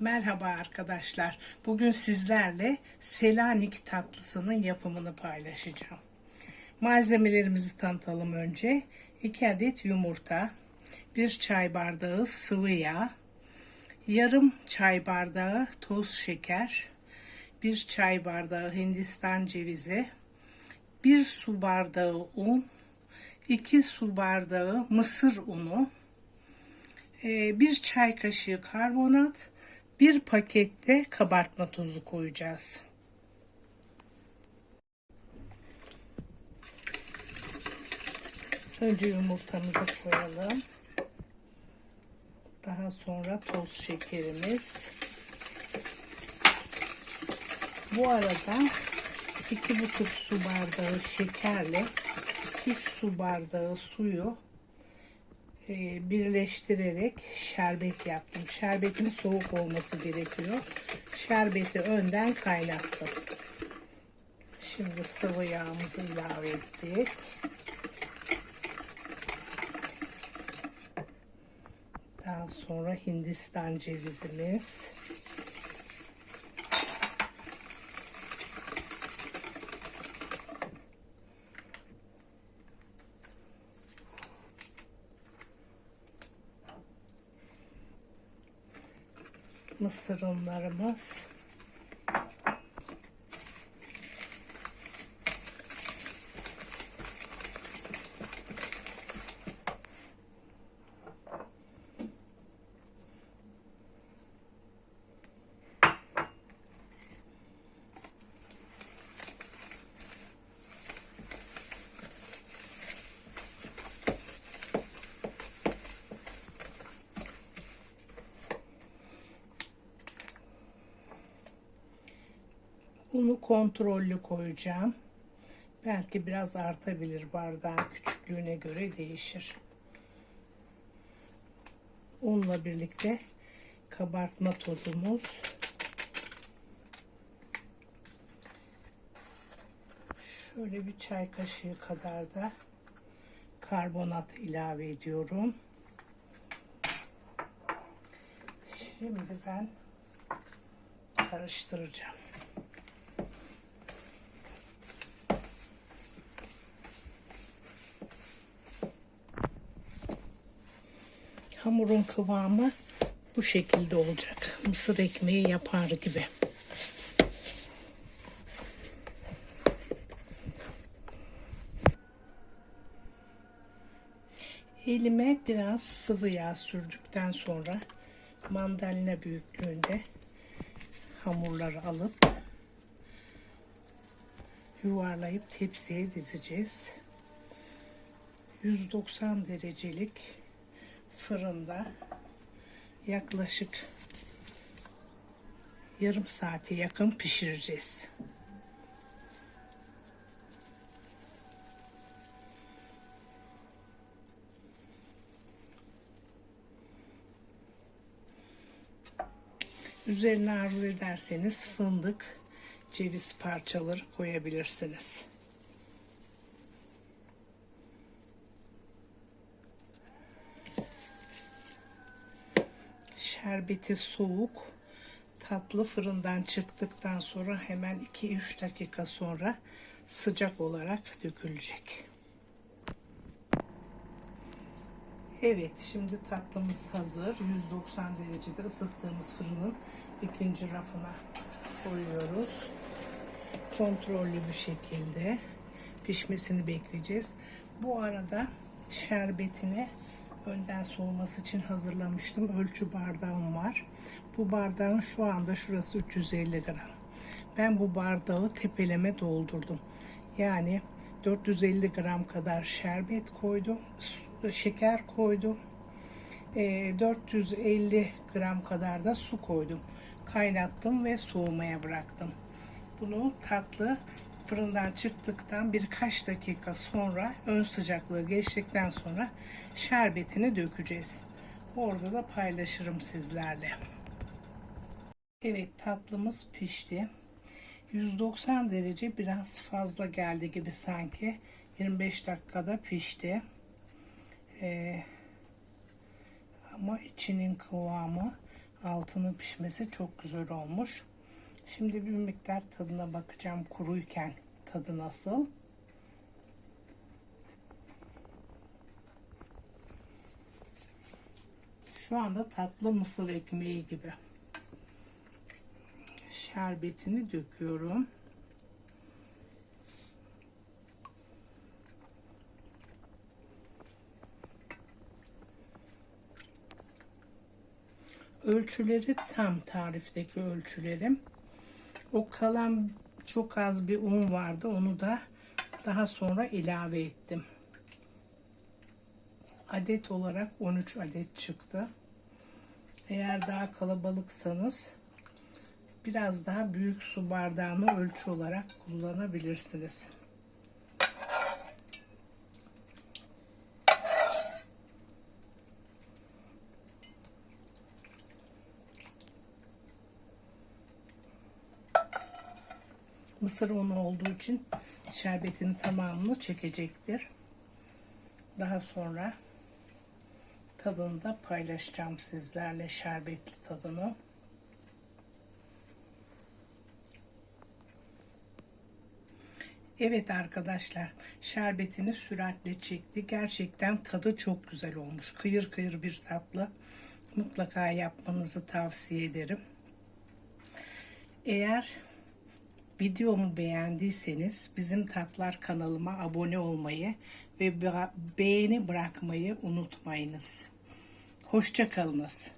Merhaba arkadaşlar. Bugün sizlerle Selanik tatlısının yapımını paylaşacağım. Malzemelerimizi tanıtalım önce. 2 adet yumurta, 1 çay bardağı sıvı yağ, yarım çay bardağı toz şeker, 1 çay bardağı hindistan cevizi, 1 su bardağı un, 2 su bardağı mısır unu, ee, bir çay kaşığı karbonat, bir pakette kabartma tozu koyacağız. Önce yumurtamızı koyalım. Daha sonra toz şekerimiz. Bu arada iki buçuk su bardağı şekerle 3 su bardağı suyu birleştirerek şerbet yaptım. Şerbetin soğuk olması gerekiyor. Şerbeti önden kaynattım. Şimdi sıvı yağımızı ilave ettik. Daha sonra Hindistan cevizimiz. Mısır unlarımız. Unu kontrollü koyacağım. Belki biraz artabilir bardağın küçüklüğüne göre değişir. Unla birlikte kabartma tozumuz. Şöyle bir çay kaşığı kadar da karbonat ilave ediyorum. Şimdi ben karıştıracağım. Hamurun kıvamı bu şekilde olacak. Mısır ekmeği yapar gibi. Elime biraz sıvı yağ sürdükten sonra mandalina büyüklüğünde hamurları alıp yuvarlayıp tepsiye dizeceğiz. 190 derecelik fırında yaklaşık yarım saate yakın pişireceğiz. Üzerine arzu ederseniz fındık, ceviz parçaları koyabilirsiniz. Şerbeti soğuk tatlı fırından çıktıktan sonra hemen 2-3 dakika sonra sıcak olarak dökülecek. Evet şimdi tatlımız hazır. 190 derecede ısıttığımız fırının ikinci rafına koyuyoruz. Kontrollü bir şekilde pişmesini bekleyeceğiz. Bu arada şerbetine önden soğuması için hazırlamıştım. Ölçü bardağım var. Bu bardağın şu anda şurası 350 gram. Ben bu bardağı tepeleme doldurdum. Yani 450 gram kadar şerbet koydum. Şeker koydum. 450 gram kadar da su koydum. Kaynattım ve soğumaya bıraktım. Bunu tatlı fırından çıktıktan birkaç dakika sonra ön sıcaklığı geçtikten sonra şerbetini dökeceğiz. Orada da paylaşırım sizlerle. Evet tatlımız pişti. 190 derece biraz fazla geldi gibi sanki. 25 dakikada pişti. Ee, ama içinin kıvamı Altının pişmesi çok güzel olmuş. Şimdi bir miktar tadına bakacağım kuruyken tadı nasıl. Şu anda tatlı mısır ekmeği gibi. Şerbetini döküyorum. Ölçüleri tam tarifteki ölçülerim. O kalan çok az bir un vardı. Onu da daha sonra ilave ettim. Adet olarak 13 adet çıktı. Eğer daha kalabalıksanız biraz daha büyük su bardağını ölçü olarak kullanabilirsiniz. Mısır unu olduğu için şerbetin tamamını çekecektir. Daha sonra tadını da paylaşacağım sizlerle şerbetli tadını. Evet arkadaşlar şerbetini süratle çekti. Gerçekten tadı çok güzel olmuş. Kıyır kıyır bir tatlı. Mutlaka yapmanızı tavsiye ederim. Eğer videomu beğendiyseniz bizim tatlar kanalıma abone olmayı ve beğeni bırakmayı unutmayınız. Hoşça kalınız.